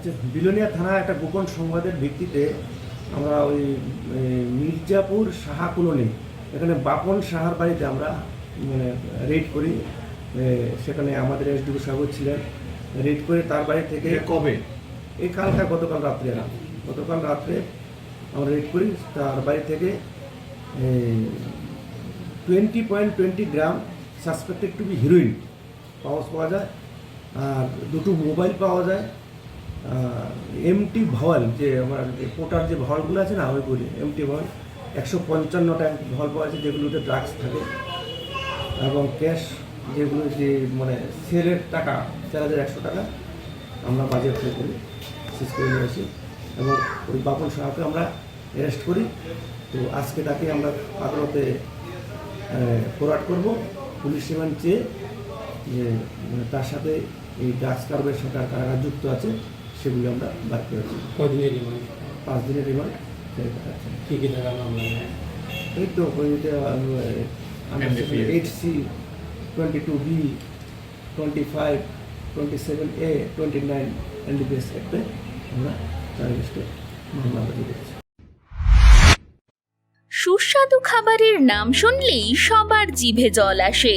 আচ্ছা বিলোনিয়া থানা একটা গোপন সংবাদের ভিত্তিতে আমরা ওই মির্জাপুর সাহা কলোনি এখানে বাপন সাহার বাড়িতে আমরা মানে রেড করি সেখানে আমাদের এসডিও সাহেব ছিলেন রেড করে তার বাড়ি থেকে কবে? এই কালটা গতকাল রাত্রে না গতকাল রাত্রে আমরা রেড করি তার বাড়ি থেকে twenty point twenty gram suspected to be heroin পাওয়া পাওয়া যায় আর দুটো মোবাইল পাওয়া যায় এমটি ভাওয়াল যে আমার পোটার যে ভাওয়ালগুলো আছে না, আমি বলি এমটি ভাওয়াল একশো পঞ্চান্নটা ভাওয়াল পাওয়া যায় যেগুলোতে ড্রাগস থাকে। এবং ক্যাশ যেগুলো যে মানে সেলের টাকা, চার হাজার একশো টাকা, আমরা বাজেয়াপ্ত করি, শেষ করে নিয়ে আসি। এবং ওই বাপন সাহাকে আমরা অ্যারেস্ট করি। তো আজকে তাকে আমরা আদালতে ফরওয়ার্ড করব। পুলিশ রিমান্ড চেয়ে যে, তার সাথে এই ড্রাগস কারবের সাথে আর কারা কারা যুক্ত আছে সেগুলি আমরা বার করেছি। কদিনের রিমান্ড পাঁচ দিনের রিমান্ড কি কি থাকা মামলা এই তো ওইটা eight C twenty two B twenty five twenty seven A twenty nine NDPS অ্যাক্টে আমরা মামলা দাবি করেছি। সুস্বাদু খাবারের নাম শুনলেই সবার জিভে জল আসে।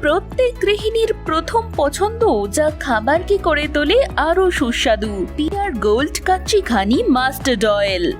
প্রত্যেক গৃহিণীর প্রথম পছন্দ যা খাবারকে করে তোলে আরও সুস্বাদু। Pure gold kachi ghani mustard oil.